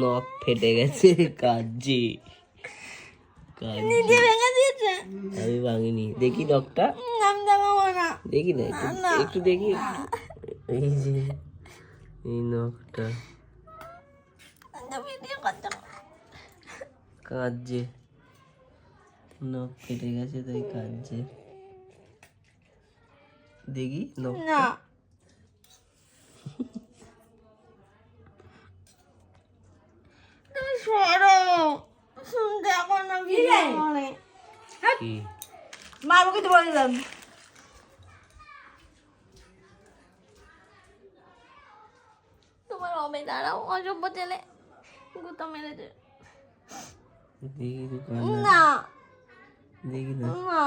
নখ ফেটে গেছে কাজে আমি ভাঙিনি। দেখি নখটা দেখি না একটু দেখি। এই যে এই নখটা কাজে নখ ফেটে গেছে তাই কাজে দেখি নখ না তুমি সরো। শুনতে এখন না ভিডিও করে। কি? মারবো বলে দিলাম। তোমার দাঁড়াও অসভ্য ছেলে গুতো মেরেছে দেখি না। দেখি না না।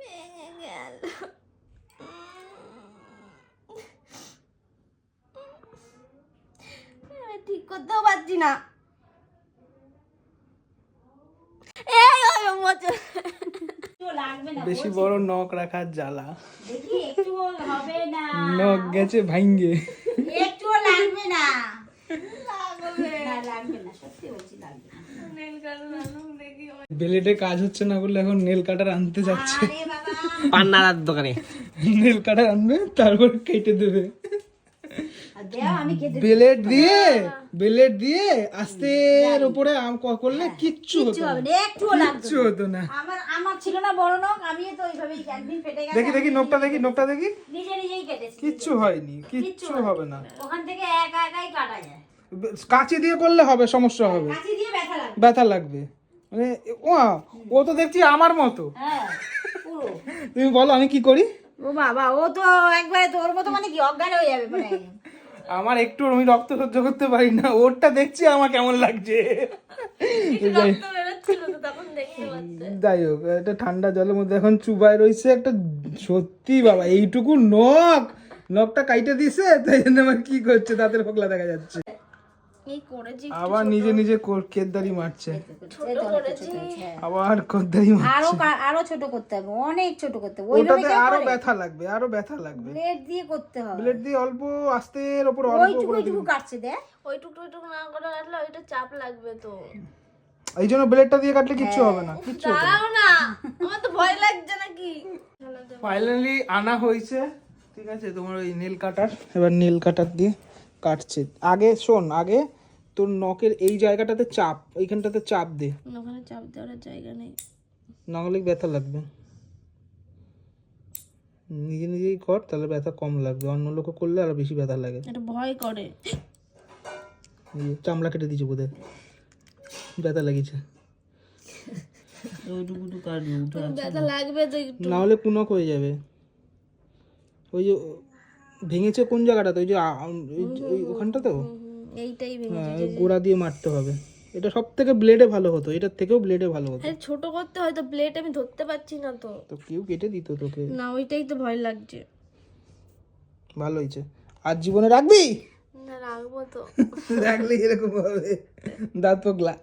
ভেঙে গেল আমি ঠিক করতেও পারছি না। বেশি বড় নখ রাখার জ্বালা। দেখি একটু হবে না। নখ গেছে ভাঙ্গে। একটু লাগবে না। লাগবে। না, লাগবে না সত্যি বলছি লাগবে না। নেল কাটার আনুক দেখি। বেলেটে কাজ হচ্ছে না বলে এখন নেল কাটার আনতে যাচ্ছে। পান্নার দোকানে। নেল কাটার আনবে তারপর কেটে দেবে। বেলেট দিয়ে বেলেট দিয়ে আস্তে এর উপরে আম করলে কিচ্ছু হতো না। কিচ্ছু হতো না। আমার আমার ছিল না বড় নখ আমি তো একদিন ফেটে গেছে দেখি দেখি নোকটা দেখি নোকটা দেখি। নিজে নিজেই কেটেছি। কিচ্ছু হয়নি কিচ্ছু হবে না। ওখান থেকে একা একাই কাটা যায়। কাঁচি দিয়ে করলে হবে সমস্যা হবে। কাঁচি দিয়ে ব্যথা লাগবে। ব্যথা লাগবে। মানে ও ও তো দেখছি আমার মতো। হ্যাঁ তুমি বলো আমি কি করি? ও বাবা ও তো একবারে তোর মতো মানে কি অজ্ঞান হয়ে যাবে মানে আমার একটু আমি রক্ত সহ্য করতে পারি না। ওরটা দেখছি আমার কেমন লাগছে। যাই- হোক এটা ঠান্ডা জলের মধ্যে এখন চুবাই রয়েছে একটা সত্যি বাবা এইটুকু নখ। নখটা কাইটে দিছে তাই জন্য আমার কি করছে দাঁতের ফোকলা দেখা যাচ্ছে। আবার নিজে নিজে কেদারি মারছে। আবার কোদারি মারছে। আরও আরও ছোট করতে হবে অনেক ছোট করতে হবে। কেউ আরও ব্যথা লাগবে আরও ব্যথা লাগবে। ব্লেড দিয়ে করতে হবে। ব্লেড দিয়ে অল্প আস্তের ওপর অল্প ওইটুকু করে ওইটুকু কাটছে দেখ। ওইটুকু ওইটুকু না করে কাটলে ওইটা চাপ লাগবে তো। এই জন্য ব্লেডটা দিয়ে কাটলে কিচ্ছু হবে না কিচ্ছু হবে না। আমার তো ভয় লাগছে নাকি? ফাইনালি আনা হয়েছে ঠিক আছে তোমার ওই নীল কাটার। এবার নীল কাটার দিয়ে কাটছে। আগে শোন আগে তোর নখের এই জায়গাটাতে চাপ এইখানটাতে চাপ দে। ওখানে চাপ দেওয়ার জায়গা নেই। নাহলে ব্যথা লাগবে। নিজে নিজেই কর তাহলে ব্যথা কম লাগবে। অন্য লোক করলে আরও বেশি ব্যথা লাগে। এটা ভয় করে। চামড়া কেটে দিয়েছে বোধহয়। ব্যথা উঠে আছে। ব্যথা লাগবে তো একটু। না হলে কুনক হয়ে যাবে। ওই যে ভেঙেছে কোন জায়গাটাতে ওই যে ওই যে- ওখানটা তো? এইটাই হ্যাঁ, গোড়া দিয়ে মারতে হবে। এটা সব থেকে ব্লেডে ভালো হতো এটার থেকেও ব্লেডে ভালো হতো। ছোট করতে হয়তো প্লেট আমি ধরতে পারছি না তো। তো কেউ কেটে দিত তোকে। না ওইটাই তো ভয় লাগছে। ভালো হয়েছে। আর জীবনে রাখবি? না রাখব তো। রাখলে এরকম হবে। দাঁত পোকলা।